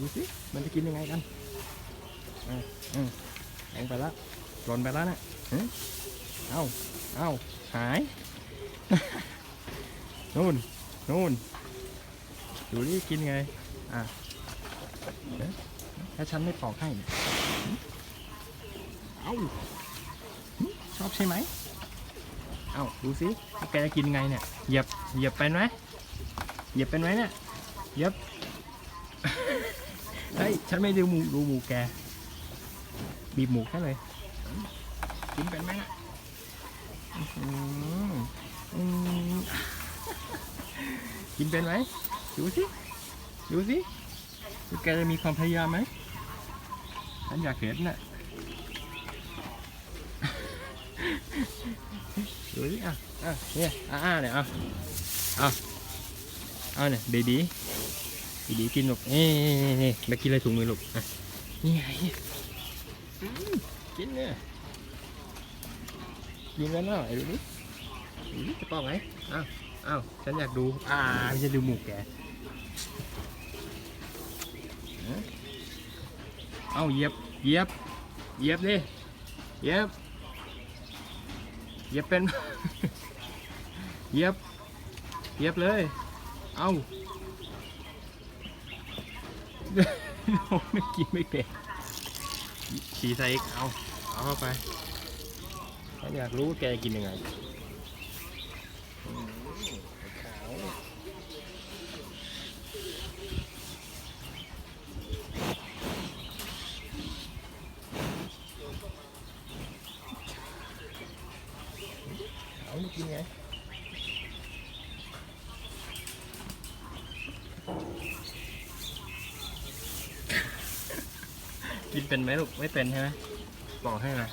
ดูสิมันจะกินยังไงกันอะอืมแทงไปแล้วหล่นไปแล้วนะเอ้าเอ้าหาย นู่น นู่น ดูนี่กินไง อะถ้าฉันไม่ปอกให้ เอ้าชอบใช่ไหม เอ้าดูสิแกจะกินไงเนี่ย เหยียบ เหยียบเป็นไหมเหยียบเป็นไหมเนี่ย เหยียบ เฮ้ยฉันไม่ดูหมูดูหมูแก บีบหมูแค่เลยกินเป็นไหมน่ะอื้อหืออืมกินเป็นไหมดูสิดูสิดูแกจะมีความพยายามไหมฉันอยากเห็นน่ะดูสิอะอะเนี่ยอะอะเนี่ยอะอะเอาเนี่ยบีบี บีบีกินลูกนี่นี่นี่มากินอะไรถุงมือลูกอะนี่ไงอืมกินเนี่ยกินกันหน่อยดูดิดูดิจะปอกไหมอ้าวอ้าวฉันอยากดูอ่าไม่ใช่ดูหมูแกเอ้าเยียบเยียบเยียบดิเยียบเยียบเป็นเยียบเยียบเลย เอา ไม่กินไม่เป็นฉี่ใส่อีกเอา เอาเข้าไปฉันอยากรู้ว่าแกกินยังไงอืมขาวเอาไม่กินไง กินเป็นไหมลูกไม่เป็นใช่ไหมบอกให้นะ